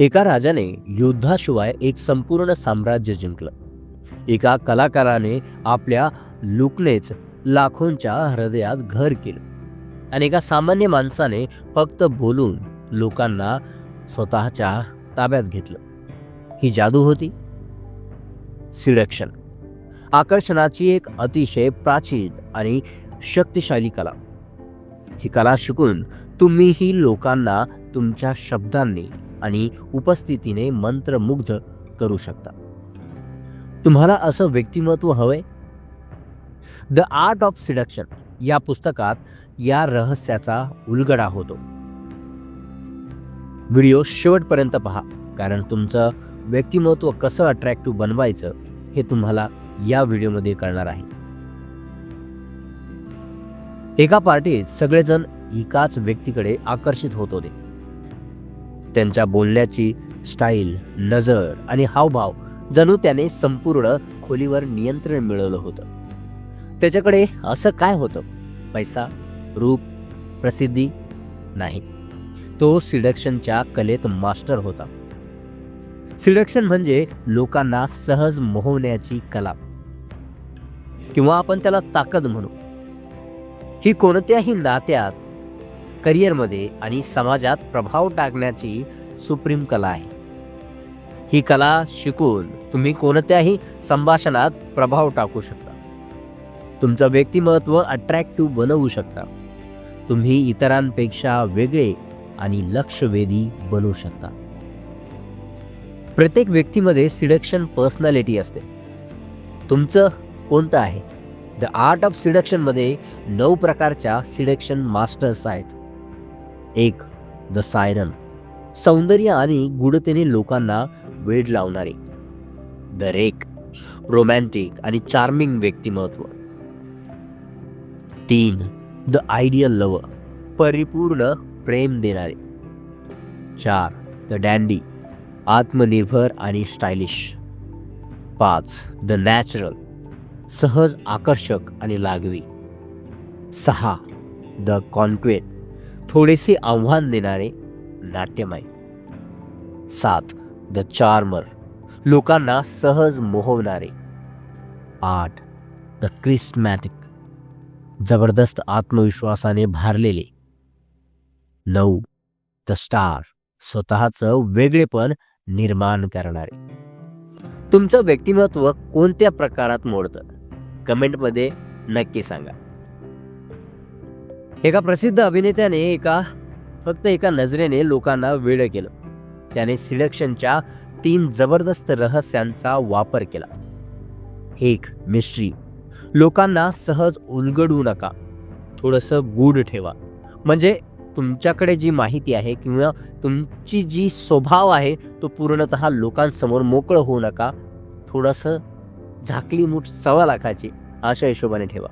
एका राजाने युद्धाशिवाय एक संपूर्ण साम्राज्य जिंकलं. एका कलाकाराने आपल्या लुकनेच लाखोंच्या हृदयात घर केलं आणि एका सामान्य माणसाने फक्त बोलून लोकांना स्वतःच्या ताब्यात घेतलं. ही जादू होती. सिलेक्शन. आकर्षणाची एक अतिशय प्राचीन आणि शक्तिशाली कला. ही कला शिकून तुम्हीही लोकांना तुमच्या शब्दांनी आणि उपस्थितीने मंत्रमुग्ध करू शकता. तुम्हाला असं व्यक्तिमत्व हवंय? द आर्ट ऑफ सिडक्शन या पुस्तकात या रहस्याचा उलगडा होतो. व्हिडिओ शेवटपर्यंत पहा कारण तुमचं व्यक्तिमत्व कसं अट्रॅक्टिव्ह बनवायचं हे तुम्हाला या व्हिडिओमध्ये कळणार आहे. एका पार्टीत सगळेजण एकाच व्यक्तीकडे आकर्षित होत होते. त्यांच्या बोलण्याची स्टाईल नजर आणि हावभाव जणू त्याने संपूर्ण खोलीवर नियंत्रण मिळवलं होतं. त्याच्याकडे असं काय होतं? पैसा रूप प्रसिद्धी? नाही. तो सिडक्शनच्या कलेत मास्टर होता. सिडक्शन म्हणजे लोकांना सहज मोहवण्याची कला. किंवा आपण त्याला ताकद म्हणू. ही कोणत्याही नात्यात करिअरमध्ये आणि समाजात प्रभाव टाकण्याची सुप्रीम कला आहे. ही कला शिकून तुम्ही कोणत्याही संभाषणात प्रभाव टाकू शकता. तुमचं व्यक्तिमत्व अट्रॅक्टिव्ह बनवू शकता. तुम्ही इतरांपेक्षा वेगळे आणि लक्षवेधी बनवू शकता. प्रत्येक व्यक्तीमध्ये सिडक्शन पर्सनॅलिटी असते. तुमचं कोणतं आहे? द आर्ट ऑफ सिडक्शनमध्ये नऊ प्रकारच्या सिडक्शन मास्टर्स आहेत. एक द सायरन सौंदर्य आणि गुढतेने लोकांना वेड लावणारे. द रेक रोमॅन्टिक आणि चार्मिंग व्यक्तिमत्व. तीन द आयडियल लव परिपूर्ण प्रेम देणारे. चार द डँडी आत्मनिर्भर आणि स्टायलिश पाच द नॅचरल सहज आकर्षक आणि लागवी. सहा द कॉन्क्वेट थोडेसे आव्हान देणारे नाट्यमय. सात द चार्मर. लोकांना सहज मोहवणारे. आठ द क्रिस्मॅटिक जबरदस्त आत्मविश्वासाने भारलेले. नऊ द स्टार. स्वतःचं वेगळेपण निर्माण करणारे. तुमचं व्यक्तिमत्व कोणत्या प्रकारात मोडतं? कमेंटमध्ये नक्की सांगा. एका प्रसिद्ध अभिनेत्याने एका फक्त एका नजरेने लोकांना वेळ केलं. त्याने सिलेक्शनच्या तीन जबरदस्त रहस्यांचा वापर केला. एक मिस्ट्री. लोकांना सहज उलगडू नका. थोडंसं गूढ ठेवा. म्हणजे तुमच्याकडे जी माहिती आहे किंवा तुमची जी स्वभाव आहे तो पूर्णत लोकांसमोर मोकळं होऊ नका. थोडंसं झाकली मूठ सवा लाखाची अशा हिशोबाने ठेवा.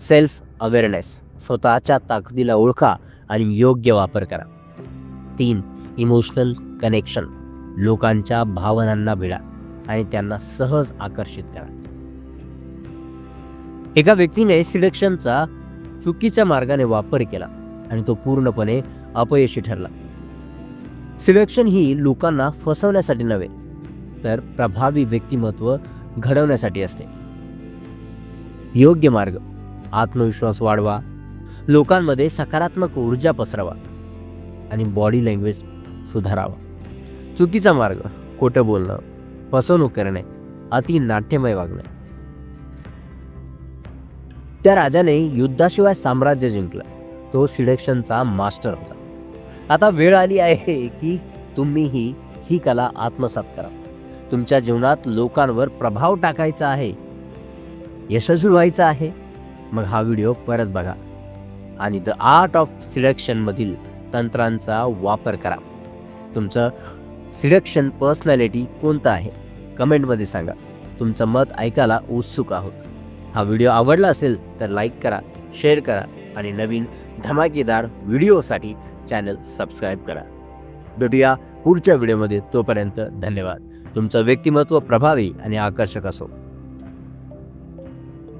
सेल्फ अवेअरनेस स्वतःच्या ताकदीला ओळखा आणि योग्य वापर करा. तीन इमोशनल कनेक्शन लोकांच्या भावनांना भिडा आणि त्यांना सहज आकर्षित करा. एका व्यक्तीने सिलेक्शनचा चुकीच्या मार्गाने वापर केला आणि तो पूर्णपणे अपयशी ठरला. सिलेक्शन ही लोकांना फसवण्यासाठी नव्हे तर प्रभावी व्यक्तिमत्व घडवण्यासाठी असते. योग्य मार्ग. आत्मविश्वास वाढवा. लोकांमध्ये सकारात्मक ऊर्जा पसरवा आणि बॉडी लँग्वेज सुधारावा. चुकीचा मार्ग खोटं बोलणं फसवणूक करणे अति नाट्यमय वागणं. त्या राजाने युद्धाशिवाय साम्राज्य जिंकलं. तो सिलेक्शनचा मास्टर होता. आता वेळ आली आहे की तुम्हीही ही कला आत्मसात करा. तुमच्या जीवनात लोकांवर प्रभाव टाकायचा आहे. यशस्वी व्हायचं आहे. मग हा व्हिडिओ परत बघा. आणि द आर्ट ऑफ सिडक्शनमधील तंत्रांचा वापर करा. तुमचं सिडक्शन पर्सनॅलिटी कोणतं आहे? कमेंटमध्ये सांगा. तुमचं मत ऐकायला उत्सुक आहोत. हा व्हिडिओ आवडला असेल तर लाईक करा शेअर करा आणि नवीन धमाकेदार व्हिडिओसाठी चॅनल सबस्क्राईब करा. भेटूया पुढच्या व्हिडिओमध्ये तोपर्यंत धन्यवाद. तुमचं व्यक्तिमत्व प्रभावी आणि आकर्षक असो.